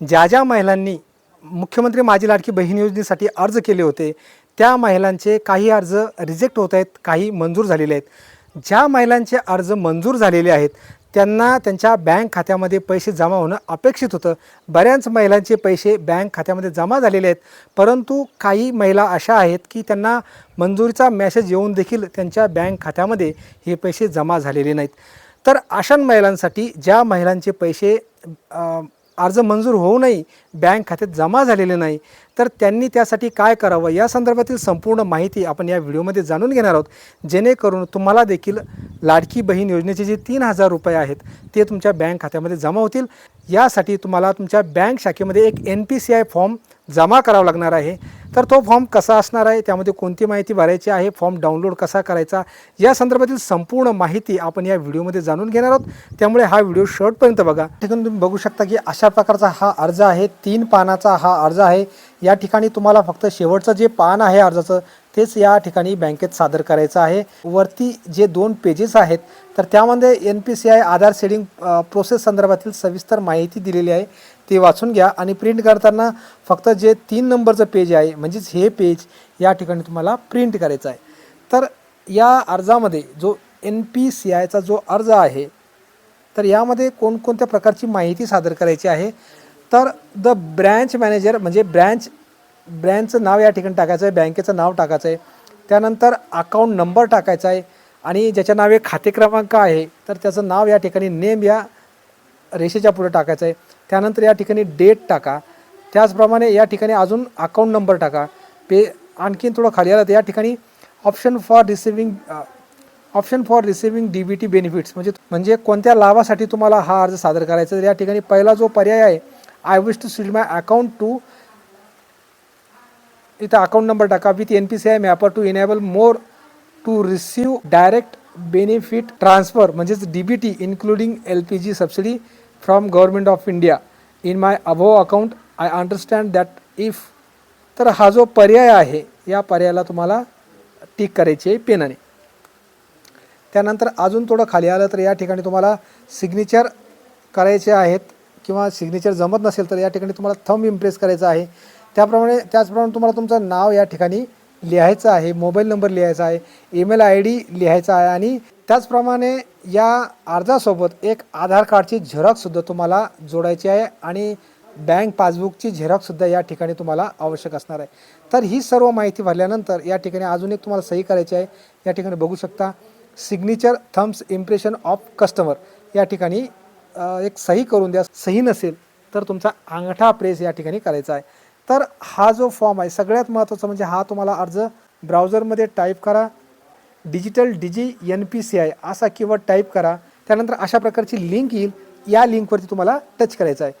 ज्या ज्या महिलांनी मुख्यमंत्री माझी लाडकी बहीण योजनेसाठी अर्ज केले होते त्या महिलांचे काही अर्ज रिजेक्ट होत आहेत काही मंजूर झालेले आहेत. ज्या महिलांचे अर्ज मंजूर झालेले आहेत त्यांना त्यांच्या बँक खात्यामध्ये पैसे जमा होणं अपेक्षित होतं. बऱ्याच महिलांचे पैसे बँक खात्यामध्ये जमा झालेले आहेत परंतु काही महिला अशा आहेत की त्यांना मंजुरीचा मेसेज येऊन देखील त्यांच्या बँक खात्यामध्ये हे पैसे जमा झालेले नाहीत. तर अशा महिलांसाठी ज्या महिलांचे पैसे अर्ज मंजूर होऊनही बँक खात्यात जमा झालेले नाही तर त्यांनी त्यासाठी काय करावं? या संदर्भातील संपूर्ण माहिती आपण या व्हिडिओमध्ये जाणून घेणार आहोत. जेणेकरून तुम्हाला देखील लाडकी बहीण योजनेचे जे तीन हजार रुपये आहेत ते तुमच्या बँक खात्यामध्ये जमा होतील. यासाठी तुम्हाला तुमच्या बँक शाखेमध्ये एक N P C I form जमा करावा लागणार आहे. तर तो फॉर्म कसा असणार आहे त्यामध्ये कोणती माहिती भरायची आहे फॉर्म डाउनलोड कसा करायचा या संदर्भातील संपूर्ण माहिती आपण या व्हिडिओमध्ये जाणून घेणार आहोत. त्यामुळे हा व्हिडिओ शेवटपर्यंत बघा. ठिकाणी तुम्ही बघू शकता की अशा प्रकारचा हा अर्ज आहे. तीन पानाचा हा अर्ज आहे. या ठिकाणी तुम्हाला फक्त शेवटचं जे पान आहे अर्जाचं तेच या ठिकाणी बँकेत सादर करायचं आहे. वरती जे दोन पेजेस आहेत तर त्यामध्ये N P C I Aadhaar seeding process संदर्भातील सविस्तर माहिती दिलेली आहे. ते वाचून घ्या आणि प्रिंट करताना फक्त जे तीन नंबरचं पेज आहे म्हणजेच हे पेज या ठिकाणी तुम्हाला प्रिंट करायचं आहे. तर या अर्जामध्ये जो एन पी सी आयचा जो अर्ज आहे तर यामध्ये कोणकोणत्या प्रकारची माहिती सादर करायची आहे? तर द ब्रँच मॅनेजर म्हणजे ब्रँच ब्रँडचं नाव या ठिकाणी टाकायचं आहे बँकेचं नाव टाकायचं आहे. त्यानंतर अकाउंट नंबर टाकायचा आहे आणि ज्याच्या नावे खाते क्रमांक आहे तर त्याचं नाव या ठिकाणी नेम या रेषेच्या पुढे टाकायचं आहे. त्यानंतर या ठिकाणी डेट टाका. त्याचप्रमाणे या ठिकाणी अजून अकाउंट नंबर टाका. पे आणखीन थोडं खाली आलं तर या ठिकाणी option for receiving option for receiving D B T benefits म्हणजे म्हणजे कोणत्या लाभासाठी तुम्हाला हा अर्ज सादर करायचा तर या ठिकाणी पहिला जो पर्याय आहे I wish to seed my account to इथं अकाउंट नंबर टाका. With N P C I mapper to enable more to receive direct benefit transfer म्हणजेच D B T including L P G subsidy from government of India in my अभो account I understand that if तर हा जो पर्याय आहे या पर्यायाला तुम्हाला tick करायची आहे पेनाने त्यानंतर अजून थोडं खाली आलं तर या ठिकाणी तुम्हाला सिग्नेचर करायचे आहेत किंवा सिग्नेचर जमत नसेल तर या ठिकाणी तुम्हाला थंब इम्प्रेस करायचा आहे. त्याप्रमाणे त्याचप्रमाणे तुम्हाला तुमचं नाव या ठिकाणी लिहायचं आहे मोबाईल नंबर लिहायचा आहे ईमेल आय डी लिहायचा आहे आणि त्याचप्रमाणे या अर्जासोबत एक आधार कार्डची झेरॉक्ससुद्धा तुम्हाला जोडायची आहे आणि बँक पासबुकची झेरॉक्ससुद्धा या ठिकाणी तुम्हाला आवश्यक असणार आहे. तर ही सर्व माहिती भरल्यानंतर या ठिकाणी अजून एक तुम्हाला सही करायची आहे. या ठिकाणी बघू शकता signature thumbs impression of customer या ठिकाणी एक सही करून द्या. सही नसेल तर तुमचा अंगठा प्रेस या ठिकाणी करायचा आहे. तर हा जो फॉर्म आहे सगळ्यात महत्त्वाचा म्हणजे हा तुम्हाला अर्ज ब्राउझरमध्ये टाईप करा. Digital digi N P C I असा किंवा टाईप करा. त्यानंतर अशा प्रकारची लिंक येईल. या लिंकवरती तुम्हाला टच करायचं आहे.